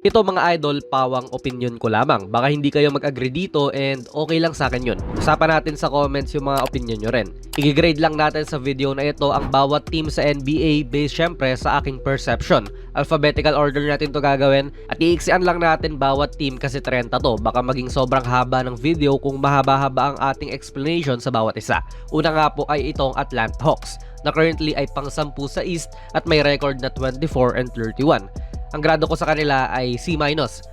Ito mga idol, pawang opinion ko lamang. Baka hindi kayo mag-agree dito and okay lang sa akin yun. Usapan natin sa comments yung mga opinion nyo rin. I-grade lang natin sa video na ito ang bawat team sa NBA based syempre sa aking perception. Alphabetical order natin to gagawin at iiksian lang natin bawat team kasi 30 to. Baka maging sobrang haba ng video kung mahaba-haba ang ating explanation sa bawat isa. Una nga po ay itong Atlanta Hawks na currently ay pang 10 sa East at may record na 24 and 31 ang grado ko sa kanila ay C-.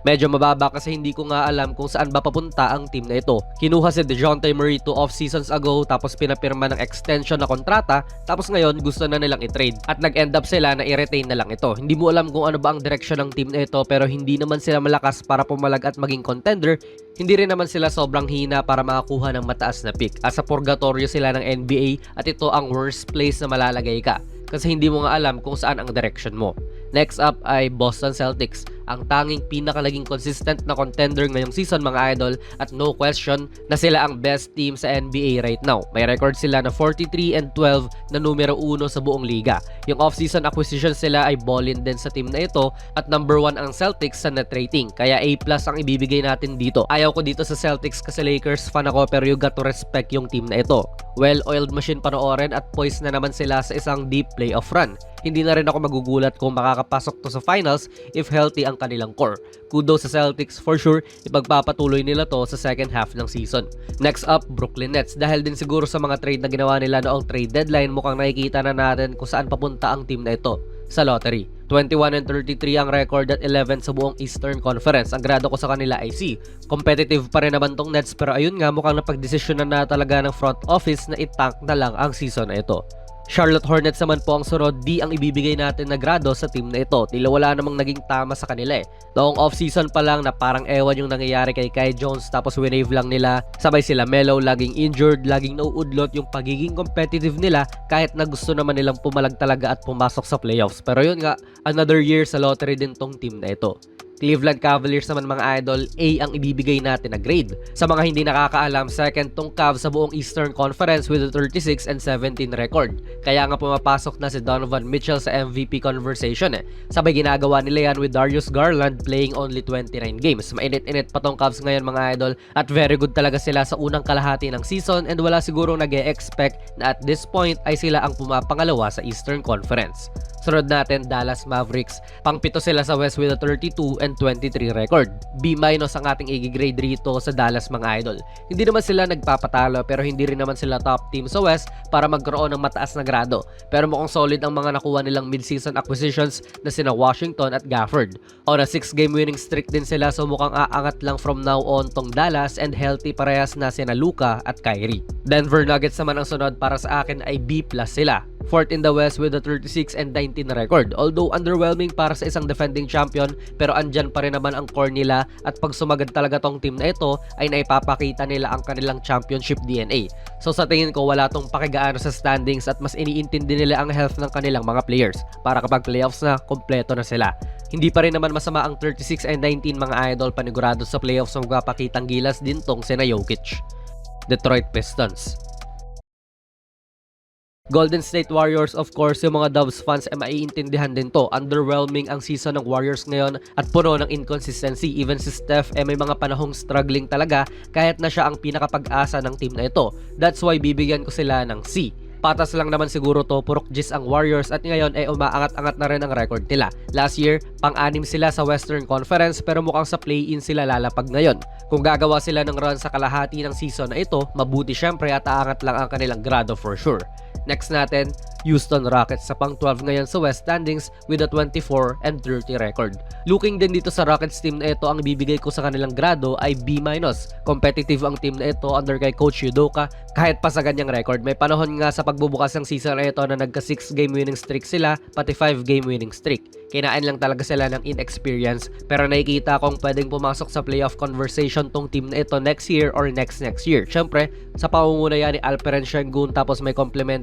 Medyo mababa kasi hindi ko nga alam kung saan ba papunta ang team na ito. Kinuha si DeJounte Murray 2 off seasons ago tapos pinapirma ng extension na kontrata tapos ngayon gusto na nilang i-trade at nag-end up sila na i-retain na lang ito. Hindi mo alam kung ano ba ang direksyon ng team na ito pero hindi naman sila malakas para pumalag at maging contender hindi rin naman sila sobrang hina para makakuha ng mataas na pick. As a purgatorio sila ng NBA at ito ang worst place na malalagay ka kasi hindi mo nga alam kung saan ang direction mo. Next up ay Boston Celtics, ang tanging pinakalaging consistent na contender ngayong season mga idol at no question na sila ang best team sa NBA right now. May record sila na 43 and 12 na numero 1 sa buong liga. Yung off-season acquisition sila ay ballin din sa team na ito at number 1 ang Celtics sa net rating. Kaya A+ ang ibibigay natin dito. Ayaw ko dito sa Celtics kasi Lakers fan ako pero you got to respect yung team na ito. Well-oiled machine panoorin at poised na naman sila sa isang deep playoff run hindi na rin ako magugulat kung makakapasok to sa finals if healthy ang kanilang core. Kudos sa Celtics for sure, ipagpapatuloy nila to sa second half ng season. Next up, Brooklyn Nets. Dahil din siguro sa mga trade na ginawa nila noong trade deadline, mukhang nakikita na natin kung saan papunta ang team na ito sa lottery. 21 and 33 ang record at 11 sa buong Eastern Conference. Ang grado ko sa kanila ay C. Competitive pa rin naman tong Nets pero ayun nga mukhang napagdesisyonan na talaga ng front office na itank na lang ang season na ito. Charlotte Hornets naman po ang sunod, di ang ibibigay natin na grado sa team na ito. Tila wala namang naging tama sa kanila eh. Noong off-season pa lang na parang ewan yung nangyayari kay Kai Jones tapos winave lang nila. Sabay sila Melo, laging injured, laging nauudlot yung pagiging competitive nila kahit na gusto naman nilang pumalag talaga at pumasok sa playoffs. Pero yun nga, another year sa lottery din tong team na ito. Cleveland Cavaliers naman mga idol, A ang ibibigay natin na grade. Sa mga hindi nakakaalam, second tong Cavs sa buong Eastern Conference with a 36 and 17 record. Kaya nga pumapasok na si Donovan Mitchell sa MVP conversation eh. Sabay ginagawa nila yan with Darius Garland playing only 29 games. Mainit-init pa tong Cavs ngayon mga idol at very good talaga sila sa unang kalahati ng season and wala siguro nag expect na at this point ay sila ang pumapangalawa sa Eastern Conference. Sunod natin, Dallas Mavericks. Pangpito sila sa West with a 32 and 23 record. B- ang ating i-grade rito sa Dallas mga idol. Hindi naman sila nagpapatalo pero hindi rin naman sila top team sa West para magkaroon ng mataas na grado. Pero mukhang solid ang mga nakuha nilang mid-season acquisitions na sina Washington at Gafford. On a 6-game winning streak din sila so mukhang aangat lang from now on tong Dallas and healthy parehas na sina Luka at Kyrie. Denver Nuggets naman ang sunod para sa akin ay B plus sila. Fourth in the West with a 36 and 19 record. Although underwhelming para sa isang defending champion, pero andyan pa rin naman ang core nila at pag sumagad talaga tong team na ito, ay naipapakita nila ang kanilang championship DNA. So sa tingin ko, wala tong pakigaano sa standings at mas iniintindi nila ang health ng kanilang mga players para kapag playoffs na, kompleto na sila. Hindi pa rin naman masama ang 36 and 19 mga idol panigurado sa playoffs na magpapakitang gilas din tong sina Jokic. Detroit Pistons Golden State Warriors, of course, yung mga Dubs fans ay maiintindihan din to. Underwhelming ang season ng Warriors ngayon at puno ng inconsistency. Even si Steph ay may mga panahong struggling talaga kahit na siya ang pinakapag-asa ng team na ito. That's why bibigyan ko sila ng C. Patas lang naman siguro to, purok G's ang Warriors at ngayon ay umaangat-angat na rin ang record nila. Last year, pang-anim sila sa Western Conference pero mukhang sa play-in sila lalapag ngayon. Kung gagawa sila ng run sa kalahati ng season na ito, mabuti syempre at aangat lang ang kanilang grado for sure. Next natin, Houston Rockets sa pang 12 ngayon sa West standings with a 24 and 30 record. Looking din dito sa Rockets team na ito, ang bibigay ko sa kanilang grado ay B-. Competitive ang team na ito under kay Coach Yudoka kahit pa sa ganyang record. May panahon nga sa pagbubukas ng season na ito na nagka 6 game winning streak sila pati 5 game winning streak. Kinain lang talaga sila ng inexperience pero nakikita kong pwedeng pumasok sa playoff conversation tong team na ito next year or next next year. Siyempre, sa pamumuna yan ni Alperen Sengun tapos may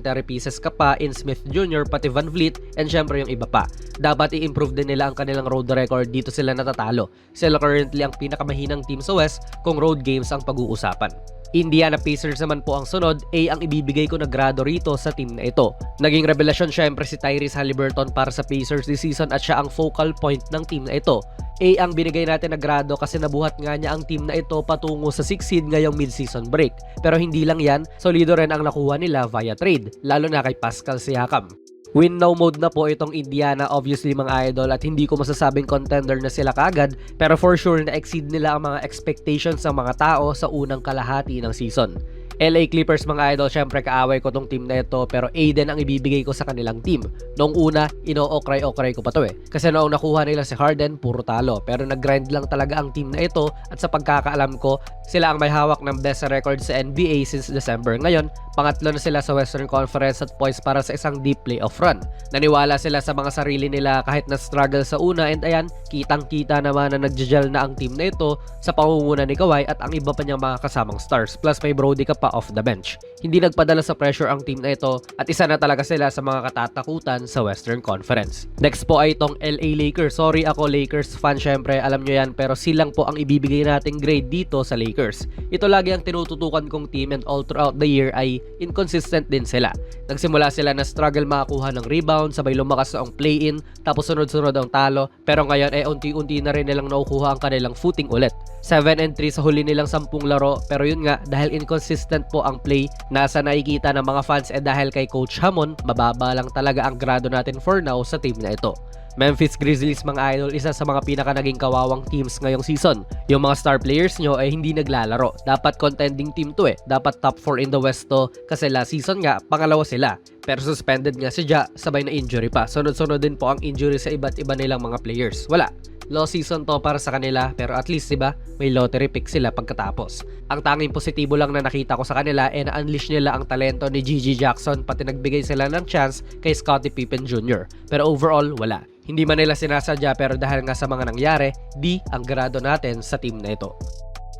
complementary pieces ka pa in Smith Jr. pati Van Vliet and syempre yung iba pa. Dapat i-improve din nila ang kanilang road record dito sila natatalo. Sila currently ang pinakamahinang team sa West kung road games ang pag-uusapan. Indiana Pacers naman po ang sunod, A ang ibibigay ko na grado rito sa team na ito. Naging revelasyon syempre si Tyrese Halliburton para sa Pacers this season at siya ang focal point ng team na ito. A ang binigay natin na grado kasi nabuhat nga niya ang team na ito patungo sa 6 seed ngayong mid-season break. Pero hindi lang yan, solido rin ang nakuha nila via trade, lalo na kay Pascal Siakam. Win now mode na po itong Indiana obviously mga idol at hindi ko masasabing contender na sila kagad pero for sure na exceed nila ang mga expectations ng mga tao sa unang kalahati ng season. LA Clippers mga idol, syempre kaaway ko tong team na ito pero Aiden ang ibibigay ko sa kanilang team. Noong una, ino-okray-okray ko pa to eh. Kasi noong nakuha nila si Harden, puro talo. Pero nag-grind lang talaga ang team na ito at sa pagkakaalam ko, sila ang may hawak ng best record sa NBA since December. Ngayon, pangatlo na sila sa Western Conference at poised para sa isang deep playoff run. Naniwala sila sa mga sarili nila kahit na struggle sa una and ayan, kitang-kita naman na nagjajal na ang team na ito sa pangunguna ni Kawhi at ang iba pa niyang mga kasamang stars. Plus may Brody ka pa off the bench. Hindi nagpadala sa pressure ang team na ito at isa na talaga sila sa mga katatakutan sa Western Conference. Next po ay itong LA Lakers. Sorry ako Lakers fan syempre, alam nyo yan pero silang po ang ibibigay nating grade dito sa Lakers. Ito lagi ang tinututukan kong team and all throughout the year ay inconsistent din sila. Nagsimula sila na struggle makakuha ng rebound, sabay lumakas ang play-in, tapos sunod-sunod ang talo, pero ngayon ay unti-unti na rin nilang nakukuha ang kanilang footing ulit. 7 and 3 sa huli nilang 10 laro, pero yun nga, dahil inconsistent po ang play, nasa nakikita ng mga fans eh dahil kay Coach Hamon, mababa lang talaga ang grado natin for now sa team na ito. Memphis Grizzlies mga idol, isa sa mga pinaka naging kawawang teams ngayong season. Yung mga star players nyo ay hindi naglalaro. Dapat contending team to eh. Dapat top 4 in the West to kasi last season nga, pangalawa sila. Pero suspended nga si Ja, sabay na injury pa. Sunod-sunod din po ang injury sa iba't iba nilang mga players. Wala. Low season to para sa kanila pero at least 'di ba may lottery pick sila pagkatapos. Ang tanging positibo lang na nakita ko sa kanila ay na-unleash nila ang talento ni Gigi Jackson pati nagbigay sila ng chance kay Scottie Pippen Jr. Pero overall wala. Hindi man nila sinasadya pero dahil nga sa mga nangyari, di ang grado natin sa team na ito.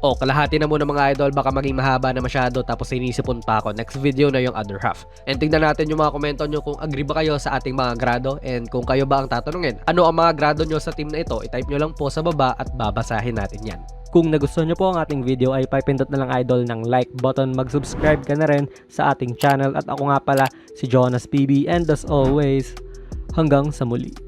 O, kalahati na muna mga idol, baka maging mahaba na masyado tapos sinisipon pa ako. Next video na yung other half. And tignan natin yung mga komento nyo kung agree ba kayo sa ating mga grado and kung kayo ba ang tatanungin. Ano ang mga grado nyo sa team na ito? I-type nyo lang po sa baba at babasahin natin yan. Kung nagustuhan nyo po ang ating video ay pipindot na lang idol ng like button, mag-subscribe ka na rin sa ating channel at ako nga pala si Jonas PB and as always, hanggang sa muli.